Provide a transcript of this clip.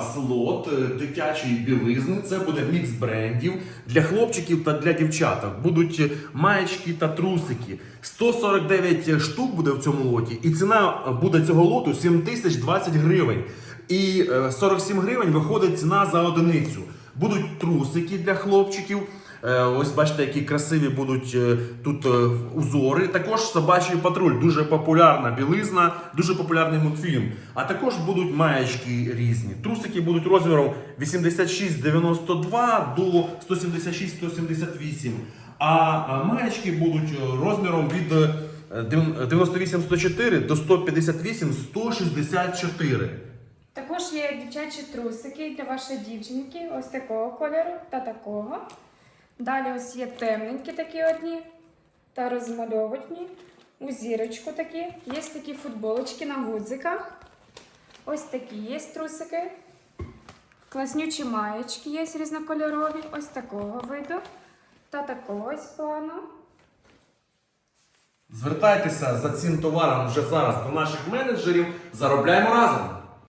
вас лот е, дитячої білизни. Це буде мікс брендів для хлопчиків та для дівчаток. Будуть е, маєчки та трусики. 149 штук буде в цьому лоті, і ціна е, буде цього лоту 7020 гривень. І е, 47 гривень виходить ціна за одиницю. Будуть трусики для хлопчиків. Е, Ось бачите, які красиві будуть е, тут е, узори. Також собачий патруль, дуже популярна білизна, дуже популярний мультфільм. А також будуть маєчки різні. Трусики будуть розміром 86-92 до 176-178. А маєчки будуть розміром від е, 98-104 до 158-164. Також є дівчачі трусики для вашої дівчинки, ось такого кольору та такого. Далі ось є темненькі такі одні та розмальовані. У зірочку такі. Є такі футболочки на гудзиках. Ось такі є трусики. Класнючі маєчки є різнокольорові, ось такого виду. Та такого ось плану. Звертайтеся за цим товаром вже зараз до наших менеджерів. Заробляємо разом!